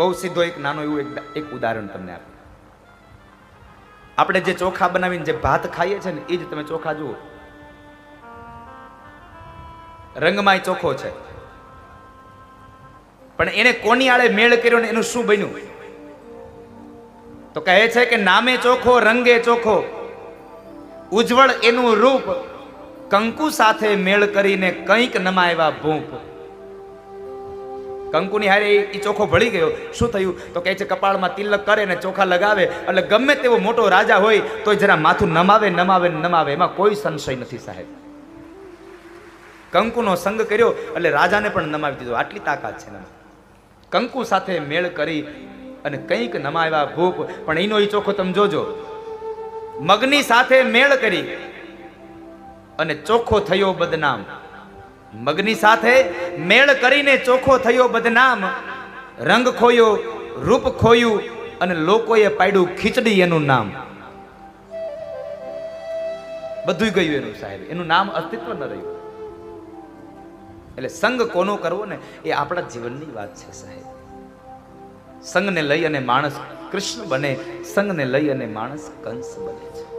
બહુ સીધો એક નાનો એવું એક ઉદાહરણ તમને આપું. આપણે જે ચોખા બનાવીને જે ભાત ખાઈએ છીએ ને, એ જ તમે ચોખા જુઓ. રંગમાંય ચોખ્ખો છે. પણ એને કોની આળે મેળ કર્યો ને એનું શું બન્યું? તો કહે છે કે નામે ચોખ્ખો રંગે ચોખ્ખો ઉજ્જવળ એનું રૂપ કંકુ સાથે મેળ કરીને કંઈક નમાયવા ભૂપ. કંકુની હારે એ ચોખ્ખો ભળી ગયો. શું થયું? તો કહે છે, કપાળમાં તિલક કરે ને ચોખા લગાવે. એટલે ગમે તેવો મોટો રાજા હોય તો જરા માથું નમાવે નમાવે નમાવે. એમાં કોઈ સંશય નથી સાહેબ. કંકુનો સંગ કર્યો, એટલે રાજાને પણ નમાવી દીધો. આટલી તાકાત છે. કંકુ સાથે મેળ કરી અને કંઈક નમાવ્યા ભૂપ પણ એનો એ ચોખ્ખો તમે જોજો. મગની સાથે મેળ કરી અને ચોખ્ખો થયો બદનામ. મગની સાથે મેળ કરીને ચોખ્ખો થયો બદનામ, રંગ ખોયો, રૂપ ખોયું અને લોકોએ પાડ્યું ખીચડી એનું નામ. બધું ગયું એનું સાહેબ. એનું નામ અસ્તિત્વ ન રહ્યું. એટલે સંગ કોનો કરવો ને એ આપણા જીવનની વાત છે સાહેબ. સંગને લઈ અને માણસ કૃષ્ણ બને, સંગને લઈ અને માણસ કંસ બને છે.